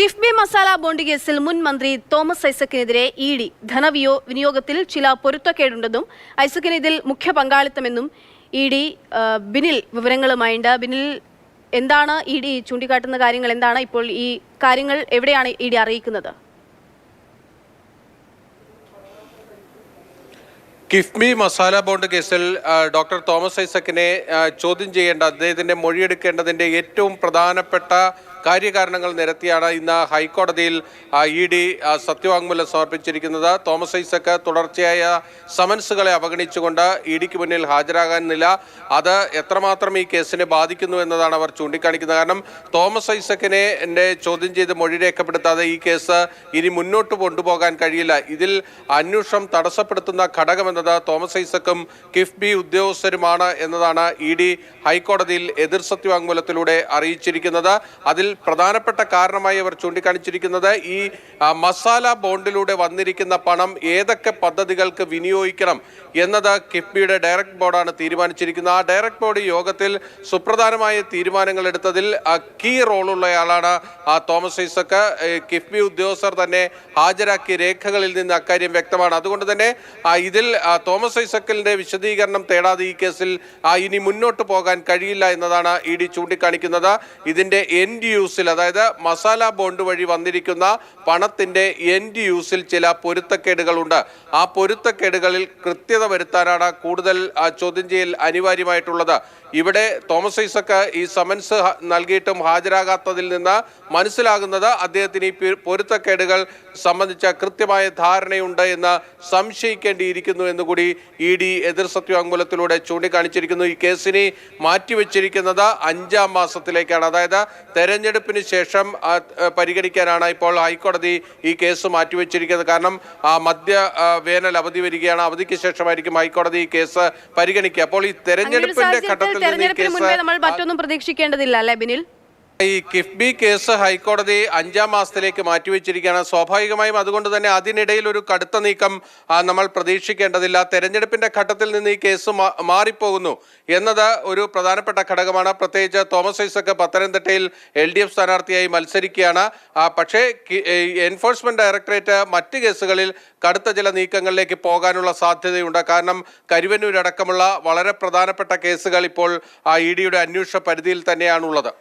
KIIFB masala bond കേസിൽ മുൻ മന്ത്രി തോമസ് ഐസക്കിനെതിരെ ഇ ഡി ധനവിയോ വിനിയോഗത്തിൽ ചില പൊരുത്തക്കേടുണ്ടെന്നും ഐസക്കിന് ഇതിൽ മുഖ്യ പങ്കാളിത്തമെന്നും ഇ ഡി ബിനിൽ വിവരങ്ങളുമായുണ്ട്. ബിനിൽ എന്താണ് ഇ ഡി ചൂണ്ടിക്കാട്ടുന്ന കാര്യങ്ങൾ? എന്താണ് ഇപ്പോൾ ഈ കാര്യങ്ങൾ? എവിടെയാണ് ഇ ഡി അറിയിക്കുന്നത്? കിഫ്ബി മസാല ബോണ്ട് കേസിൽ ഡോക്ടർ തോമസ് ഐസക്കിനെ ചോദ്യം ചെയ്യേണ്ട അദ്ദേഹത്തിന്റെ മൊഴിയെടുക്കേണ്ടതിന്റെ ഏറ്റവും പ്രധാനപ്പെട്ട കാര്യകാരണങ്ങൾ നിരത്തിയാണ് ഇന്ന് ഹൈക്കോടതിയിൽ ഇ ഡി സത്യവാങ്മൂലം സമർപ്പിച്ചിരിക്കുന്നത്. തോമസ് ഐസക്ക് തുടർച്ചയായ സമൻസുകളെ അവഗണിച്ചുകൊണ്ട് ഇ ഡിക്ക് മുന്നിൽ ഹാജരാകാനില്ല അത് എത്രമാത്രം ഈ കേസിനെ ബാധിക്കുന്നു എന്നതാണ് അവർ ചൂണ്ടിക്കാണിക്കുന്നത്. കാരണം തോമസ് ഐസക്കിനെ എന്റെ ചോദ്യം ചെയ്ത് മൊഴി രേഖപ്പെടുത്താതെ ഈ കേസ് ഇനി മുന്നോട്ട് കൊണ്ടുപോകാൻ കഴിയില്ല. ഇതിൽ അന്വേഷണം തടസ്സപ്പെടുത്തുന്ന ഘടകമെന്നത് തോമസ് ഐസക്കും കിഫ്ബി ഉദ്യോഗസ്ഥരുമാണ് എന്നതാണ് ഇ ഡി ഹൈക്കോടതിയിൽ എതിർ സത്യവാങ്മൂലത്തിലൂടെ അറിയിച്ചിരിക്കുന്നത്. അതിൽ പ്രധാനപ്പെട്ട കാരണമായി അവർ ചൂണ്ടിക്കാണിച്ചിരിക്കുന്നത് ഈ മസാല ബോണ്ടിലൂടെ വന്നിരിക്കുന്ന പണം ഏതൊക്കെ പദ്ധതികൾക്ക് വിനിയോഗിക്കണം എന്നത് കിഫ്ബിയുടെ ഡയറക്ട് ബോർഡാണ് തീരുമാനിച്ചിരിക്കുന്നത്. ആ ഡയറക്ട് ബോർഡ് യോഗത്തിൽ സുപ്രധാനമായ തീരുമാനങ്ങൾ എടുത്തതിൽ കീ റോളുള്ളയാളാണ് തോമസ് ഐസക്ക് കിഫ്ബി ഉദ്യോഗസ്ഥർ തന്നെ ഹാജരാക്കിയ രേഖകളിൽ നിന്ന് അക്കാര്യം വ്യക്തമാണ്. അതുകൊണ്ട് തന്നെ ഇതിൽ തോമസ് ഐസക്കലിന്റെ വിശദീകരണം തേടാതെ ഈ കേസിൽ ഇനി മുന്നോട്ട് പോകാൻ കഴിയില്ല എന്നതാണ് ഇ ഡി ചൂണ്ടിക്കാണിക്കുന്നത്. ഇതിന്റെ എൻഡ് യൂസിൽ അതായത് മസാല ബോണ്ട് വഴി വന്നിരിക്കുന്ന പണത്തിന്റെ എൻഡ് യൂസിൽ ചില പൊരുത്തക്കേടുകളുണ്ട്. ആ പൊരുത്തക്കേടുകളിൽ കൃത്യത വരുത്താനാണ് കൂടുതൽ ചോദ്യം ചെയ്യൽ അനിവാര്യമായിട്ടുള്ളത്. ഇവിടെ തോമസ് ഐസക്ക് ഈ സമൻസ് നൽകിയിട്ടും ഹാജരാകാത്തതിൽ നിന്ന് മനസ്സിലാകുന്നത് അദ്ദേഹത്തിന് ഈ പൊരുത്തക്കേടുകൾ സംബന്ധിച്ച കൃത്യമായ ധാരണയുണ്ട് എന്ന് സംശയിക്കേണ്ടിയിരിക്കുന്നു എന്നുകൂടി ഇ ഡി എതിർ സത്യവാങ്മൂലത്തിലൂടെ ചൂണ്ടിക്കാണിച്ചിരിക്കുന്നു. ഈ കേസിനെ മാറ്റിവെച്ചിരിക്കുന്നത് അഞ്ചാം മാസത്തിലേക്കാണ്. അതായത് തെരഞ്ഞെടുപ്പിന് ശേഷം പരിഗണിക്കാനാണ് ഇപ്പോൾ ഹൈക്കോടതി ഈ കേസ് മാറ്റിവെച്ചിരിക്കുന്നത്. കാരണം ആ, മധ്യ വേനൽ അവധി വരികയാണ്. അവധിക്ക് ശേഷമായിരിക്കും ഹൈക്കോടതി ഈ കേസ് പരിഗണിക്കുക. അപ്പോൾ ഈ തെരഞ്ഞെടുപ്പിന്റെ ഘട്ടത്തിൽ മറ്റൊന്നും പ്രതീക്ഷിക്കേണ്ടതില്ല അല്ലെ ബിനിൽ? ഈ കിഫ്ബി കേസ് ഹൈക്കോടതി അഞ്ചാം മാസത്തിലേക്ക് മാറ്റിവെച്ചിരിക്കുകയാണ്. സ്വാഭാവികമായും അതുകൊണ്ട് തന്നെ അതിനിടയിൽ ഒരു കടുത്ത നീക്കം നമ്മൾ പ്രതീക്ഷിക്കേണ്ടതില്ല. തെരഞ്ഞെടുപ്പിന്റെ ഘട്ടത്തിൽ നിന്ന് ഈ കേസ് മാറിപ്പോകുന്നു എന്നത് ഒരു പ്രധാനപ്പെട്ട ഘടകമാണ്. പ്രത്യേകിച്ച് തോമസ് ഐസക്ക് പത്തനംതിട്ടയിൽ എൽ ഡി എഫ് സ്ഥാനാർത്ഥിയായി മത്സരിക്കുകയാണ്. പക്ഷേ എൻഫോഴ്സ്മെന്റ് ഡയറക്ടറേറ്റ് മറ്റ് കേസുകളിൽ കടുത്ത ചില നീക്കങ്ങളിലേക്ക് പോകാനുള്ള സാധ്യതയുണ്ട്. കാരണം കരുവന്നൂരടക്കമുള്ള വളരെ പ്രധാനപ്പെട്ട കേസുകൾ ഇപ്പോൾ ഇ ഡിയുടെ അന്വേഷണ പരിധിയിൽ തന്നെയാണുള്ളത്.